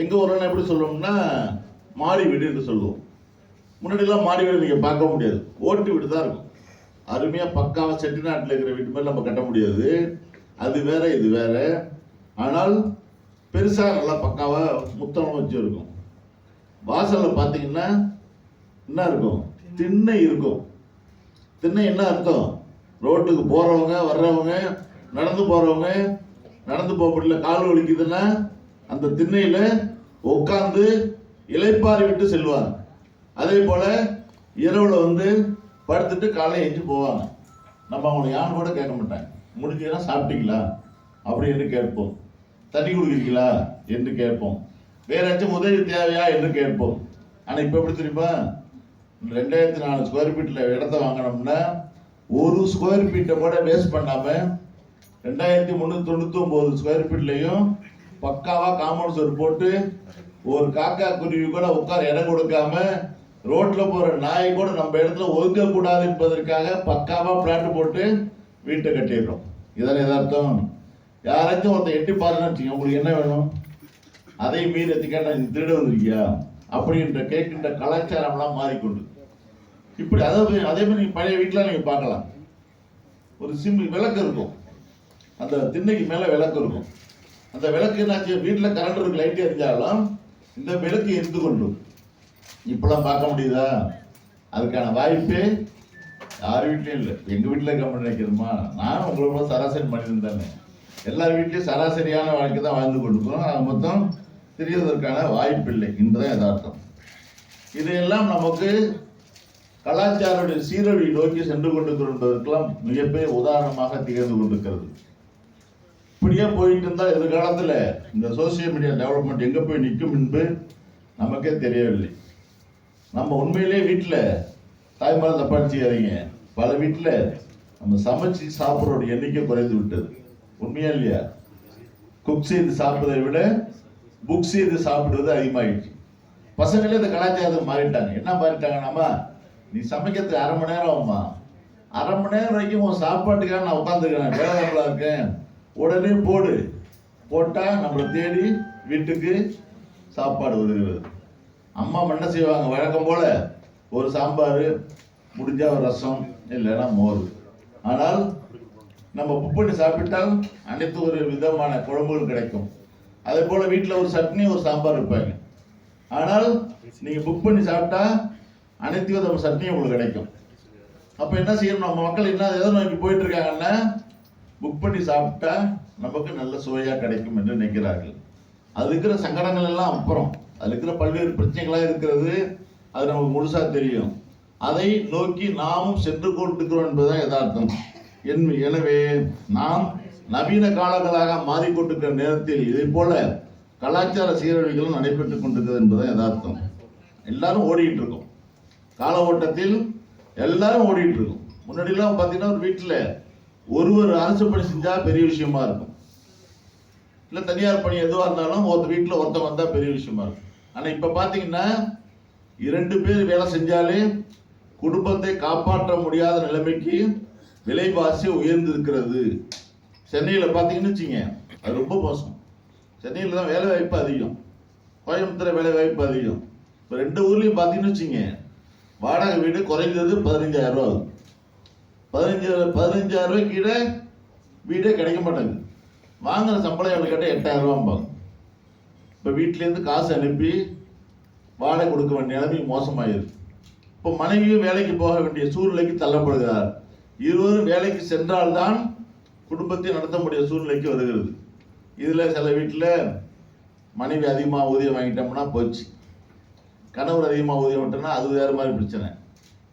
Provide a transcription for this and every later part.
எங்கள் ஊரில் எப்படி சொல்லுவோம்னா மாடி வீடு என்று சொல்லுவோம். முன்னாடிலாம் மாடி வீடு நீங்கள் பார்க்க முடியாது. ஓட்டு வீடு தான் இருக்கும். அருமையாக பக்காவாக செட்டிநாட்டில் இருக்கிற வீட்டு மாதிரி நம்ம கட்ட முடியாது. அது வேற இது வேற. ஆனால் பெருசாக நல்லா பக்காவாக முத்தம் வச்சு இருக்கும் வாசலில் பார்த்தீங்கன்னா என்ன இருக்கும்? திண்ணை இருக்கும். திண்ணை என்ன அர்த்தம்? ரோட்டுக்கு போகிறவங்க வர்றவங்க நடந்து போகிறவங்க நடந்து போக முடியல கால் வலிக்குதுன்னா அந்த திண்ணையில் உட்காந்து இலைப்பாரி விட்டு செல்வாங்க அதே போல் இரவில் வந்து படுத்துட்டு காலையில் எஞ்சி போவாங்க. நம்ம அவங்களை யான் கூட கேட்க மாட்டாங்க. முடிஞ்சதுன்னா சாப்பிட்டீங்களா? அப்படின்னு கேட்போம். தண்ணி குடிக்கிறீங்களா? என்று கேட்போம். வேற ஏதாச்சும் உதவி தேவையா? என்று கேட்போம். ஆனால் இப்போ எப்படி தெரியுமா? ரெண்டாயிரத்தி நாலு ஸ்கொயர் ஃபீட்டில் இடத்த வாங்கினோம்னா ஒரு ஸ்கொயர் ஃபீட்டை கூட வேஸ்ட் பண்ணாமல் ரெண்டாயிரத்தி முந்நூற்றி தொண்ணூற்றி ஒம்பது ஸ்கொயர் ஃபீட்லேயும் பக்காவாக காம்பவுண்ட் சுவர் போட்டு ஒரு காக்கா குருவி கூட உட்கார இடம் கொடுக்காம ரோட்ல போற நாய் கூட நம்ம இடத்துல ஒதுக்க கூடாது என்பதற்காக பக்காவா பிளாட் போட்டு வீட்டை கட்டிடுறோம். இதெல்லாம் எதார்த்தம்? யாராச்சும் ஒருத்தன் எட்டி பாருன்னு வச்சுக்கோங்க உங்களுக்கு என்ன வேணும்? அதை மீறி கேட்டா நீ திருட வந்திருக்கியா? அப்படின்ற கேட்கின்ற கலாச்சாரம்லாம் மாறிக்கொண்டு. இப்படி அதாவது அதே மாதிரி நீங்கள் பழைய வீட்டில் நீங்கள் பார்க்கலாம். ஒரு சிம்பிள் விளக்கு இருக்கும். அந்த திண்ணைக்கு மேலே விளக்கு இருக்கும். அந்த விளக்கு என்னாச்சு? வீட்டில் கரண்ட் இருக்கு லைட் எரிஞ்சாலும் இந்த விளக்கு எரிந்து கொள்ளும். இப்பெல்லாம் பார்க்க முடியுதா? அதுக்கான வாய்ப்பே யார் வீட்லையும் இல்லை. எங்கள் வீட்டில் இருக்க நினைக்கிறோமா நான் உங்களோட சராசரி மனிதன் தானே. எல்லார் வீட்லேயும் சராசரியான வாழ்க்கை தான் வாழ்ந்து கொண்டிருக்கிறோம். அது மொத்தம் தெரியவதற்கான வாய்ப்பு இல்லை. என்பதுதான் யதார்த்தம். இதையெல்லாம் நமக்கு கலாச்சார சீரழி நோக்கி சென்று கொண்டிருக்கிறோம் என்பதற்கெல்லாம் மிகப்பெரிய உதாரணமாக திகழ்ந்து கொண்டிருக்கிறது. இப்படியே போயிட்டு இருந்தா எதிர்காலத்தில் இந்த சோசியல் மீடியா டெவலப்மெண்ட் எங்கே போய் நிற்கும் என்று நமக்கே தெரியவில்லை. நம்ம உண்மையிலே வீட்டில் தாய்மாரை தப்பா நினைச்சுக்காதீங்க பல வீட்டில் நம்ம சமைச்சு சாப்பிட்றோட எண்ணிக்கை குறைந்து விட்டது. உண்மையா இல்லையா? குக் செய்து சாப்பிட்றதை விட புக் செய்து சாப்பிடுவது அதிகமாகிடுச்சு பசங்களே இந்த கலாச்சாரத்தை மாறிட்டாங்க. என்ன மாறிட்டாங்கன்னாமா நீ சமைக்கிறதுக்கு அரை மணி நேரம் ஆகுமா அரை மணி நேரம் வரைக்கும் உன் சாப்பாட்டுக்காக நான் உட்காந்துருக்கிறேன் வேலை இருக்கேன். உடனே போடு. போட்டால் நம்மளை தேடி வீட்டுக்கு சாப்பாடு வருகிறது அம்மா என்ன செய்வாங்க? வழக்கம் போல் ஒரு சாம்பார் முடிஞ்சால் ஒரு ரசம் இல்லைன்னா மோர். ஆனால் நம்ம புக் பண்ணி சாப்பிட்டால் அனைத்து ஒரு விதமான குழம்புகள் கிடைக்கும். அதே போல் வீட்டில் ஒரு சட்னி ஒரு சாம்பார் வைப்பாங்க ஆனால் நீங்கள் புக் பண்ணி சாப்பிட்டா அனைத்து விதமான சட்னியும் உங்களுக்கு கிடைக்கும். அப்போ என்ன செய்யணும்? நம்ம மக்கள் என்ன எதை நோக்கி போயிட்டு இருக்காங்கன்னா புக் பண்ணி சாப்பிட்டா நமக்கு நல்ல சுவையாக கிடைக்கும் என்று நினைக்கிறார்கள். அது இருக்கிற சங்கடங்கள் எல்லாம் அப்புறம். அது இருக்கிற பல்வேறு பிரச்சனைகளாக இருக்கிறது அது நமக்கு முழுசாக தெரியும். அதை நோக்கி நாமும் சென்று கொண்டிருக்கிறோம் என்பதுதான் யதார்த்தம். என்- எனவே நாம் நவீன காலங்களாக மாறிக்கொண்டிருக்கிற நேரத்தில் இதை போல கலாச்சார சீரழிவுகளும் நடைபெற்றுக் கொண்டிருக்கிறது என்பதுதான் யதார்த்தம். எல்லாரும் ஓடிட்டு இருக்கோம். கால ஓட்டத்தில் எல்லாரும் ஓடிட்டு இருக்கோம். முன்னாடிலாம் பார்த்தீங்கன்னா ஒரு வீட்டில் ஒருவர் அரசு பணி செஞ்சா பெரிய விஷயமா இருக்கும். இல்லை தனியார் பணி எதுவாக இருந்தாலும் ஒரு வீட்டில் ஒருத்தன் வந்தால் பெரிய விஷயமா இருக்கும். ஆனால் இப்போ பார்த்தீங்கன்னா இரண்டு பேர் வேலை செஞ்சாலே குடும்பத்தை காப்பாற்ற முடியாத நிலைமைக்கு விலைவாசி உயர்ந்து இருக்கிறது சென்னையில் பார்த்தீங்கன்னு வச்சுங்க அது ரொம்ப மோசம். சென்னையில் தான் வேலை வாய்ப்பு அதிகம். கோயம்புத்தூர் வேலை வாய்ப்பு அதிகம். இப்போ ரெண்டு ஊர்லேயும் பார்த்தீங்கன்னு வச்சுங்க வாடகை வீடு குறைஞ்சது பதினஞ்சாயிரம் ரூபா ஆகுது. பதினஞ்சு பதினஞ்சாயிரம் ரூபாய் கீழே வீடே கிடைக்க மாட்டாங்க வாங்குற சம்பளம் எவ்வளோ கேட்டால் எட்டாயிரம் ரூபாம்பாங்க இப்போ வீட்டிலேருந்து காசு அனுப்பி வாடகை கொடுக்க வேண்டிய நிலைமை மோசமாயிருக்கு. இப்போ மனைவியும் வேலைக்கு போக வேண்டிய சூழ்நிலைக்கு தள்ளப்படுகிறார். இருவரும் வேலைக்கு சென்றால்தான் குடும்பத்தை நடத்த முடிய சூழ்நிலைக்கு வருகிறது. இதில் சில வீட்டில் மனைவி அதிகமாக ஊதியம் வாங்கிட்டோம்னா போச்சு. கணவர் அதிகமாக ஊதியம் விட்டோம்னா அது வேறு மாதிரி பிரச்சனை.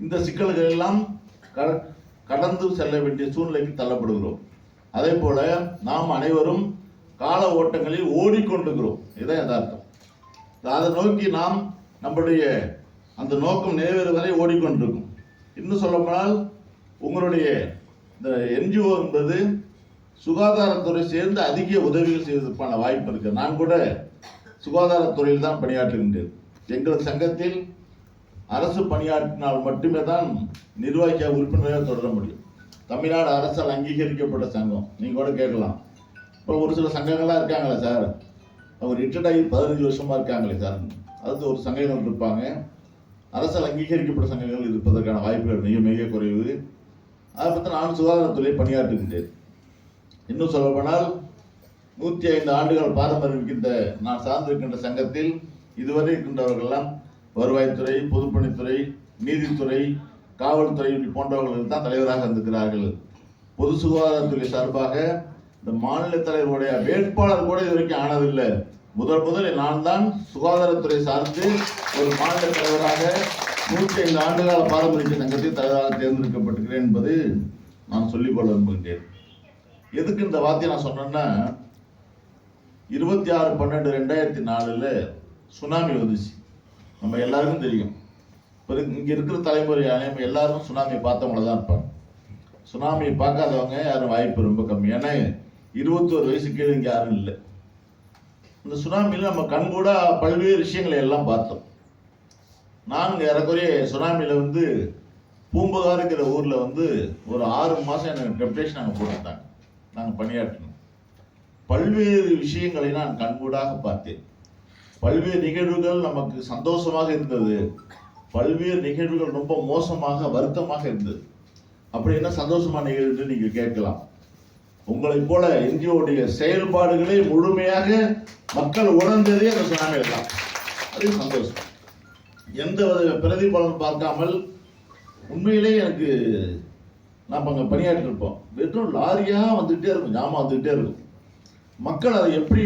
இந்த சிக்கல்கள் எல்லாம் கட- கடந்து செல்ல வேண்டிய சூழ்நிலைக்கு தள்ளப்படுகிறோம். அதே போல நாம் அனைவரும் கால ஓட்டங்களில் ஓடிக்கொண்டிருக்கிறோம். இதுதான் யதார்த்தம். அதை நோக்கி நாம் நம்முடைய அந்த நோக்கம் நிறைவேறுவதை ஓடிக்கொண்டிருக்கும். இன்னும் சொல்லப்போனால் உங்களுடைய இந்த என்ஜிஓ என்பது சுகாதாரத்துறை சேர்ந்து அதிக உதவிகள் செய்வதற்கான வாய்ப்பு இருக்குது நான் கூட சுகாதாரத்துறையில் தான் பணியாற்றுகின்றேன். எங்கள் சங்கத்தில் அரசு பணியாற்றினால் மட்டுமே தான் நிர்வாகியாக உறுப்பினராக தொடர முடியும். தமிழ்நாடு அரசால் அங்கீகரிக்கப்பட்ட சங்கம். நீங்கள் கூட கேட்கலாம். இப்போ ஒரு சில சங்கங்கள்லாம் இருக்காங்களே சார். அவங்க ரிட்டையர்ட் ஆகி பதினஞ்சு வருஷமா இருக்காங்களே சார். அது ஒரு சங்கங்கள் இருப்பாங்க. அரசால் அங்கீகரிக்கப்பட்ட சங்கங்கள் இருப்பதற்கான வாய்ப்புகள் மிக மிக குறைவு. அதை பற்றி நான் சுகாதாரத்துறையை பணியாற்றுகின்றேன். இன்னும் சொல்லப்போனால் நூற்றி ஐந்து ஆண்டுகள் பாரம்பரியம் இருக்கின்ற நான் சார்ந்திருக்கின்ற சங்கத்தில் இதுவரை இருக்கின்றவர்கள்லாம் வருவாய்த்துறை பொதுப்பணித்துறை நீதித்துறை காவல்துறை போன்றவர்கள் தான் தலைவராக இருந்திருக்கிறார்கள். பொது சுகாதாரத்துறை சார்பாக இந்த மாநில தலைவருடைய வேட்பாளர் கூட இது வரைக்கும் ஆனதில்லை. முதல் முதலில் நான் தான் சுகாதாரத்துறை சார்ந்து ஒரு மாநில தலைவராக நூற்றி ஐந்து ஆண்டுகால பாரம்பரிய சங்கத்தில் தலைவராக தேர்ந்தெடுக்கப்பட்டிருக்கிறேன் என்பது நான் சொல்லிக்கொள்ள விரும்புகிறேன் எதுக்கு இந்த வார்த்தையை நான் சொன்னேன்னா இருபத்தி ஆறு பன்னெண்டு ரெண்டாயிரத்தி நாலுல சுனாமி வந்துச்சு. நம்ம எல்லாருக்கும் தெரியும். இப்போ இங்கே இருக்கிற தலைமுறை அனைவரும் எல்லாரும் சுனாமி பார்த்தவங்கள தான் இருப்பாங்க. சுனாமியை பார்க்காதவங்க யாரும் வாய்ப்பு ரொம்ப கம்மி. ஏன்னா இருபத்தோரு வயசு கீழே இங்கே யாரும் இல்லை. இந்த சுனாமியில் நம்ம கண்கூட பல்வேறு விஷயங்களை எல்லாம் பார்த்தோம். நான் ஏறக்குறைய சுனாமியில் வந்து பூம்புகாருங்கிற ஊரில் வந்து ஒரு ஆறு மாதம் எனக்கு டெப்டேஷன் நாங்கள் போட்டுட்டாங்க. நாங்கள் பணியாற்றினோம் பல்வேறு விஷயங்களை நான் கண்கூடாக பார்த்தேன். பல்வேறு நிகழ்வுகள் நமக்கு சந்தோஷமாக இருந்தது. பல்வேறு நிகழ்வுகள் ரொம்ப மோசமாக வருத்தமாக இருந்தது. அப்படி என்ன சந்தோஷமான நிகழ்வு நீங்க கேட்கலாம். உங்களைப் போல இந்தியாவுடைய செயல்பாடுகளை முழுமையாக மக்கள் உணர்ந்ததே அந்த சுனாமியில் தான். அது சந்தோஷம். எந்த வித பிரதிபலன் பார்க்காமல் உண்மையிலே எனக்கு நாம் அங்கே பணியாற்றிருப்போம். வெறும் லாரியாக வந்துகிட்டே இருக்கும் ஜாமான் வந்துகிட்டே இருக்கும். மக்கள் அதை எப்படி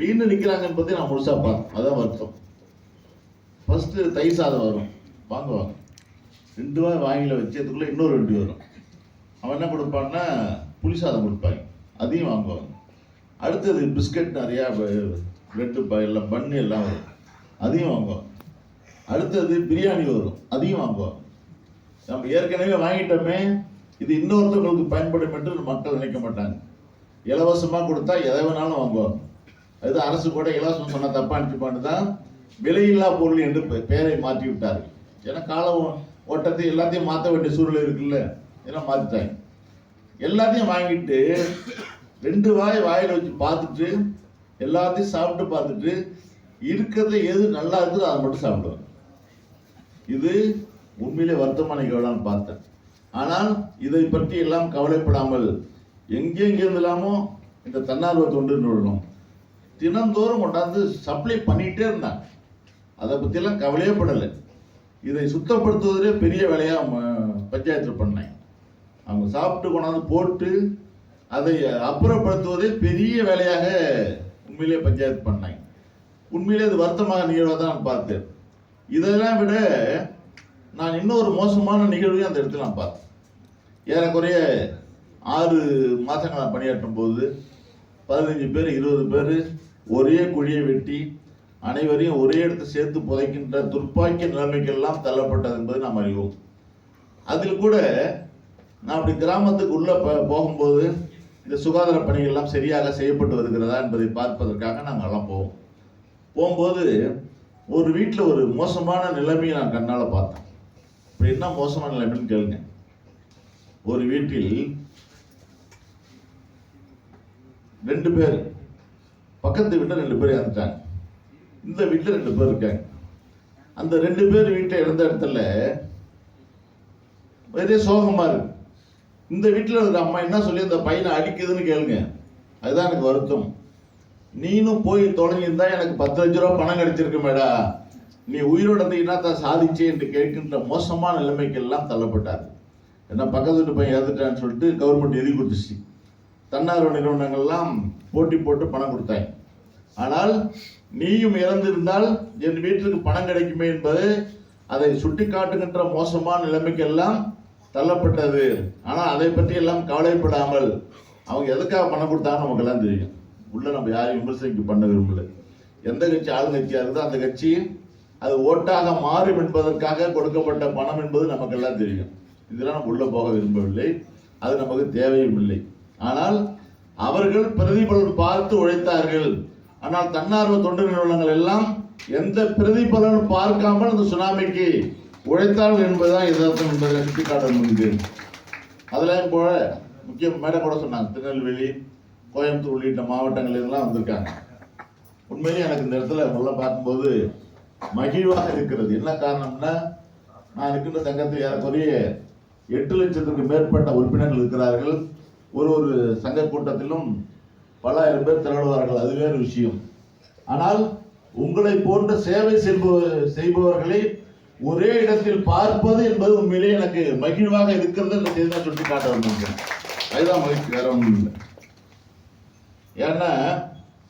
வீணு நிற்கிறாங்கன்னு பற்றி நான் முழுசா பார்த்தேன் அதான் வருத்தம். ஃபஸ்ட்டு தை சாதம் வரும். வாங்குவாங்க ரெண்டு வாய் வாங்கில வச்சதுக்குள்ளே இன்னொரு ரெண்டு வரும். அவன் என்ன கொடுப்பான்னா புளி சாதம் கொடுப்பாங்க அதையும் வாங்குவாங்க. அடுத்தது பிஸ்கட் நிறையா பிரெட்டு எல்லாம் பன்னு எல்லாம் வரும். அதையும் வாங்குவாங்க. அடுத்தது பிரியாணி வரும். அதையும் வாங்குவாங்க. நம்ம ஏற்கனவே வாங்கிட்டோமே. இது இன்னொருத்தவங்களுக்கு பயன்படும் என்று மக்கள் நினைக்க மாட்டாங்க. இலவசமாக கொடுத்தா எதை வேணாலும் வாங்குவாங்க அது அரசு கூட இலவசம் சொன்னால் தப்பாக நினைச்சுப்பான்னு தான் விலையில்லா பொருள் என்று பெயரை மாற்றி விட்டார்கள். ஏன்னா கால ஓ- ஓட்டத்தை எல்லாத்தையும் மாற்ற வேண்டிய சூழ்நிலை இருக்குல்ல. இதெல்லாம் மாற்றிட்டாங்க எல்லாத்தையும் வாங்கிட்டு ரெண்டு வாய் வாயில் வச்சு பார்த்துட்டு எல்லாத்தையும் சாப்பிட்டு பார்த்துட்டு இருக்கிறதுல எது நல்லா இருக்குதோ அதை மட்டும் சாப்பிடுவாங்க இது உண்மையிலே வருத்தமான கவலான்னு பார்த்தேன். ஆனால் இதை பற்றி எல்லாம் கவலைப்படாமல் எங்கெங்கிருந்தெல்லாமோ இந்த தன்னார்வ தொண்டு நிறுவனம் தினந்தோறும் கொண்டாந்து சப்ளை பண்ணிகிட்டே இருந்தாங்க. அதை பற்றிலாம் கவலையே படலை. இதை சுத்தப்படுத்துவதே பெரிய வேலையாக பஞ்சாயத்தில் பண்ணேன். அவங்க சாப்பிட்டு கொண்டாந்து போட்டு அதை அப்புறப்படுத்துவதே பெரிய வேலையாக உண்மையிலே பஞ்சாயத்து பண்ணாங்க உண்மையிலே அது வருத்தமாக நிகழ்வாக தான் நான் பார்த்தேன். இதெல்லாம் விட நான் இன்னொரு மோசமான நிகழ்வையும் அந்த இடத்துல நான் பார்த்தேன். ஏறக்குறைய ஆறு மாதங்களாக பணியாற்றும் போது பதினஞ்சு பேர் இருபது பேர் ஒரே குழியை வெட்டி அனைவரையும் ஒரே இடத்தை சேர்த்து புதைக்கின்ற துர்ப்பாக்கிய நிலைமைக்கெல்லாம் தள்ளப்பட்டது என்பதை நாம் அறிவோம். அதில் கூட நான் அப்படி கிராமத்துக்கு உள்ளே போகும்போது இந்த சுகாதார பணிகள்லாம் சரியாக செய்யப்பட்டு வருகிறதா என்பதை பார்ப்பதற்காக நாங்கள் எல்லாம் போவோம் போகும்போது ஒரு வீட்டில் ஒரு மோசமான நிலைமையை நான் கண்ணால் பார்த்தேன். இப்போ என்ன மோசமான நிலைமைன்னு கேளுங்க. ஒரு வீட்டில் ரெண்டு பேர். பக்கத்து வீட்டில் ரெண்டு பேர் இறந்துட்டாங்க. இந்த வீட்டில் ரெண்டு பேர் இருக்காங்க. அந்த ரெண்டு பேர் வீட்டை இறந்த இடத்துல ஒரே சோகமாக இருக்கு. இந்த வீட்டில் இருக்கிற அம்மா என்ன சொல்லி அந்த பையனை அடிக்குதுன்னு கேளுங்க. அதுதான் எனக்கு வருத்தம். நீனும் போய் தொலைஞ்சிருந்தா எனக்கு பத்து லட்ச ரூபா பணம் கிடைச்சிருக்கு மேடா. நீ உயிரோட இருந்தீங்கன்னா தான் சாதிச்சே என்று கேட்கின்ற மோசமான நிலைமைக்கெல்லாம் தள்ளப்பட்டார். ஏன்னா பக்கத்து வீட்டு பையன் இறந்துட்டான்னு சொல்லிட்டு கவர்மெண்ட் எழுதி கொடுத்துச்சு. தன்னார்வ நிறுவனங்கள்லாம் போட்டி போட்டு பணம் கொடுத்தாங்க ஆனால் நீயும் இறந்திருந்தால் என் வீட்டிற்கு பணம் கிடைக்குமே என்பது அதை சுட்டி காட்டுகின்ற மோசமான நிலைமைக்கெல்லாம் தள்ளப்பட்டது. ஆனால் அதை பற்றி எல்லாம் கவலைப்படாமல் அவங்க எதுக்காக பணம் கொடுத்தாங்கன்னு நமக்கு எல்லாம் தெரியும். உள்ள நம்ம யாரையும் விமர்சனிக்க பண்ண விரும்பல. எந்த கட்சி ஆளுங்கட்சியாக இருந்தோ அந்த கட்சி அது ஓட்டாக மாறும் என்பதற்காக கொடுக்கப்பட்ட பணம் என்பது நமக்கெல்லாம் தெரியும். இதெல்லாம் நம்ம உள்ளே போக விரும்பவில்லை. அது நமக்கு தேவையும் இல்லை. ஆனால் அவர்கள் பிரதிபலன் பார்த்து உழைத்தார்கள். ஆனால் தன்னார்வ தொண்டு நிறுவனங்கள் எல்லாம் எந்த பிரதிபலனும் பார்க்காமல் அந்த சுனாமிக்கு உழைத்தார்கள் என்பதுதான் எதார்த்தம் என்பதை சுட்டிக்காட்ட முடியுது அதில் போல முக்கிய மேடம் கூட சொன்னாங்க. திருநெல்வேலி கோயம்புத்தூர் உள்ளிட்ட மாவட்டங்கள் இதெல்லாம் வந்திருக்காங்க. உண்மையிலேயே எனக்கு இந்த இடத்துல முதல்ல பார்க்கும்போது மகிழ்வாக இருக்கிறது. என்ன காரணம்னா நான் இருக்கின்ற சங்கத்தில் ஏறக்குறைய எட்டு லட்சத்துக்கு மேற்பட்ட உறுப்பினர்கள் இருக்கிறார்கள். ஒரு ஒரு சங்க கூட்டத்திலும் பல்லாயிரம் பேர் திரளுவார்கள். அது வேறு விஷயம். ஆனால் உங்களை போன்ற சேவை செய்பவர்களை ஒரே இடத்தில் பார்ப்பது என்பது உண்மையிலேயே எனக்கு மகிழ்வாக இருக்கிறது இந்த செய்தி சுட்டி காட்ட வந்திருக்கேன் அதுதான் மகிழ்ச்சி. வேற ஒன்றும் இல்லை. ஏன்னா